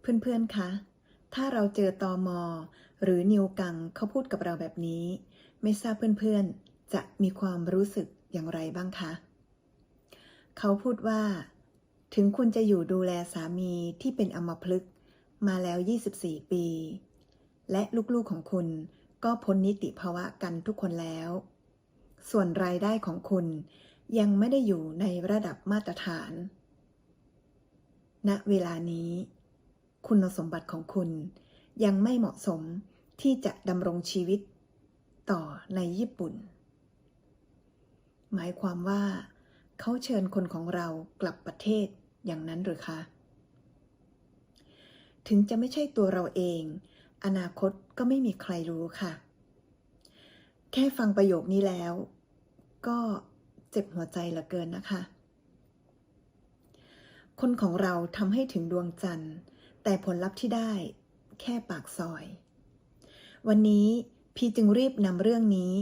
เพื่อนๆ คะ ถ้าเราเจอตอมอหรือนิวกังเขาพูดกับเราแบบนี้ ไม่ทราบเพื่อนๆ จะมีความรู้สึกอย่างไรบ้างคะ เขาพูดว่า ถึงคุณจะอยู่ดูแลสามีที่เป็นอมพฤกมาแล้ว 24 ปี และลูกๆของคุณก็พ้นนิติภาวะกันทุกคนแล้ว ส่วนรายได้ของคุณยังไม่ได้อยู่ในระดับมาตรฐาน ณ เวลานี้ คุณสมบัติของคุณ ยังไม่เหมาะสมที่จะดำรงชีวิตต่อในญี่ปุ่น หมายความว่าเขาเชิญคนของเรากลับประเทศอย่างนั้นหรือคะ ถึงจะไม่ใช่ตัวเราเอง อนาคตก็ไม่มีใครรู้ค่ะ แค่ฟังประโยคนี้แล้ว ก็เจ็บหัวใจเหลือเกินนะคะ คนของเราทำให้ถึงดวงจันทร์ แต่ผลลัพธ์ที่ได้แค่ปากซอย วันนี้พี่จึงรีบนำเรื่องนี้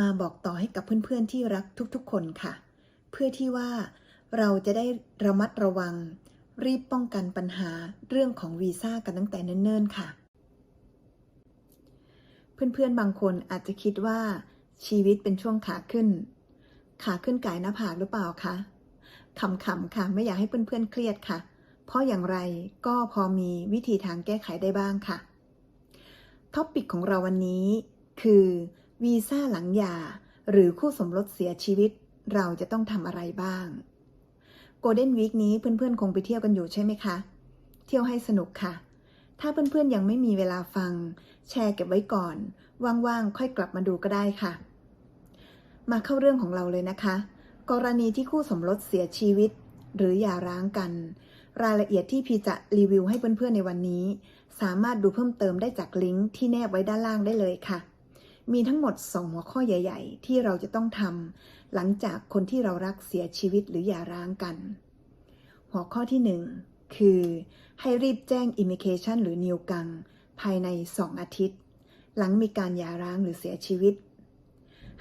มาบอกต่อให้กับเพื่อนๆที่รักทุกๆคนค่ะ เพื่อที่ว่าเราจะได้ระมัดระวัง รีบป้องกันปัญหาเรื่องของวีซ่ากันตั้งแต่เนิ่นๆค่ะ เพื่อนๆบางคนอาจจะคิดว่าชีวิตเป็นช่วงขาขึ้น ขาขึ้นไก่หน้าผากหรือเปล่าคะขำๆค่ะ ไม่อยากให้เพื่อนๆเครียดค่ะ เพราะอย่างไรก็พอมีวิธีทางแก้ไขได้บ้างค่ะ ท็อปปิกของเราวันนี้ คือวีซ่าหลังหย่าหรือคู่สมรสเสียชีวิต เราจะต้องทำอะไรบ้างโกลเด้นวีคนี้เพื่อนๆ คงไปเที่ยวกันอยู่ใช่ไหมคะ เที่ยวให้สนุกค่ะ ถ้าเพื่อนๆ ยังไม่มีเวลาฟัง แชร์เก็บไว้ก่อน ว่างๆ ค่อยกลับมาดูก็ได้ค่ะ มาเข้าเรื่องของเราเลยนะคะ กรณีที่คู่สมรสเสียชีวิต หรือหย่าร้างกัน รายละเอียดที่พี่จะรีวิวให้เพื่อนๆในวันนี้ สามารถดูเพิ่มเติมได้จากลิงก์ที่แนบไว้ด้านล่างได้เลยค่ะ มีทั้งหมด 2 หัวข้อใหญ่ ๆ ที่เราจะต้องทำหลังจากคนที่เรารักเสียชีวิตหรือหย่าร้างกัน หัวข้อที่ 1 คือ ให้รีบแจ้งอิมิเคชันหรือนิวกัง ภายใน 2 อาทิตย์ หลังมีการหย่าร้างหรือเสียชีวิต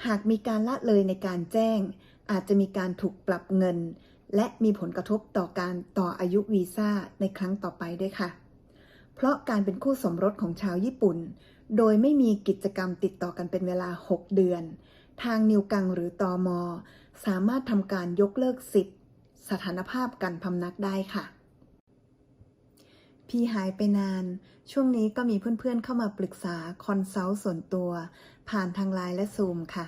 หากมีการละเลยในการแจ้งอาจจะมีการถูกปรับเงิน และมีผลกระทบต่อการต่ออายุวีซ่าในครั้งต่อไปด้วยค่ะ เพราะการเป็นคู่สมรสของชาวญี่ปุ่น โดยไม่มีกิจกรรมติดต่อกันเป็นเวลา 6 เดือน ทางนิวกังหรือตอมอสามารถทำการยกเลิกสิทธิ์สถานภาพการพำนักได้ค่ะ พี่หายไปนาน ช่วงนี้ก็มีเพื่อนๆเข้ามาปรึกษาคอนซัลท์ส่วนตัว ผ่านทางไลน์และซูมค่ะ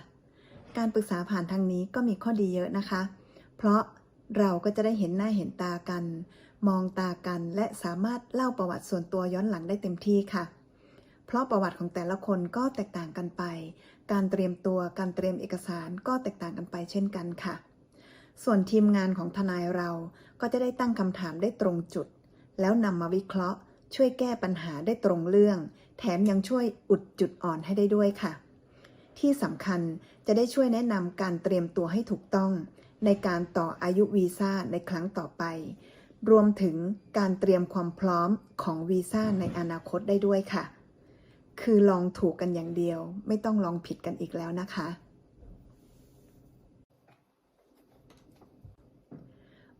การปรึกษาผ่านทางนี้ก็มีข้อดีเยอะนะคะ เพราะ เราก็จะได้เห็นหน้าเห็นตากัน มองตากันและสามารถเล่าประวัติส่วนตัวย้อนหลังได้เต็มที่ค่ะ เพราะประวัติของแต่ละคนก็แตกต่างกันไป การเตรียมตัวการเตรียมเอกสารก็แตกต่างกันไปเช่นกันค่ะ ส่วนทีมงานของทนายเราก็จะได้ตั้งคำถามได้ตรงจุด แล้วนำมาวิเคราะห์ ช่วยแก้ปัญหาได้ตรงเรื่อง แถมยังช่วยอุดจุดอ่อนให้ได้ด้วยค่ะ ที่สำคัญจะได้ช่วยแนะนำการเตรียมตัวให้ถูกต้อง ในการต่ออายุวีซ่าในครั้งต่อไป รวมถึงการเตรียมความพร้อมของวีซ่าในอนาคตได้ด้วยค่ะ คือลองถูกกันอย่างเดียว ไม่ต้องลองผิดกันอีกแล้วนะคะ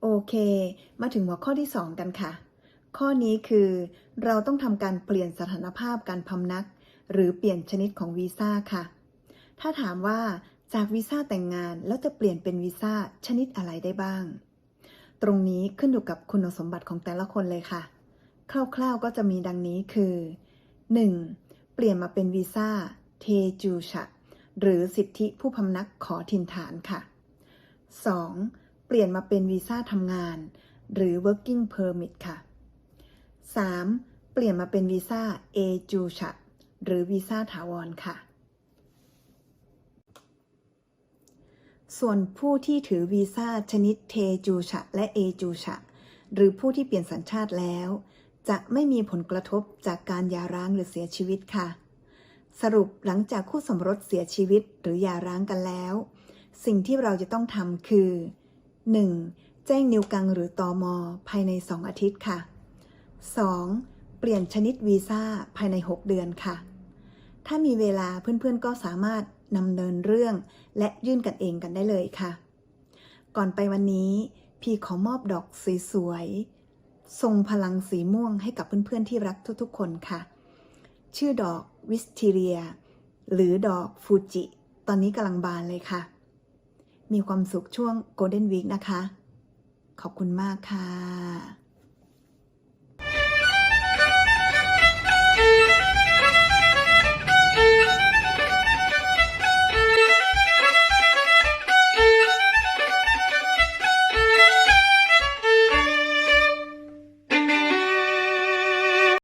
โอเค มาถึงหัวข้อที่ 2 กันค่ะ ข้อนี้คือ เราต้องทำการเปลี่ยนสถานภาพการพำนัก หรือเปลี่ยนชนิดของวีซ่าค่ะถ้าถามว่า จากวีซ่าแต่งงานแล้วจะเปลี่ยนเป็นวีซ่าชนิดอะไรได้บ้าง ตรงนี้ขึ้นอยู่กับคุณสมบัติของแต่ละคนเลยค่ะ คร่าวๆก็จะมีดังนี้คือ 1. เปลี่ยนมาเป็นวีซ่าเทจูชะหรือสิทธิผู้พำนักขอถิ่นฐานค่ะ 2. เปลี่ยนมาเป็นวีซ่าทำงาน หรือ working permit ค่ะ 3. เปลี่ยนมาเป็นวีซ่าเอจูชะหรือวีซ่าถาวรค่ะ ส่วนผู้ที่ถือวีซ่าชนิดเทจูชะและเอจูชะ หรือผู้ที่เปลี่ยนสัญชาติแล้ว จะไม่มีผลกระทบจากการหย่าร้างหรือเสียชีวิตค่ะ สรุปหลังจากคู่สมรสเสียชีวิตหรือหย่าร้างกันแล้ว สิ่งที่เราจะต้องทำคือ 1. แจ้งนิวกังหรือตอมอภายใน 2 อาทิตย์ค่ะ 2. เปลี่ยนชนิดวีซ่าภายใน 6 เดือนค่ะ ถ้ามีเวลาเพื่อนๆก็สามารถ นำเนินเรื่อง และยื่นกันเองกันได้เลยค่ะ ก่อนไปวันนี้พี่ขอมอบดอกสวยๆทรงพลังสีม่วงให้กับเพื่อนๆที่รักทุกๆ คนค่ะ ชื่อดอกวิสทีเรีย หรือดอกฟูจิ ตอนนี้กำลังบานเลยค่ะ มีความสุขช่วงโกลเด้นวีคนะคะ ขอบคุณมากค่ะ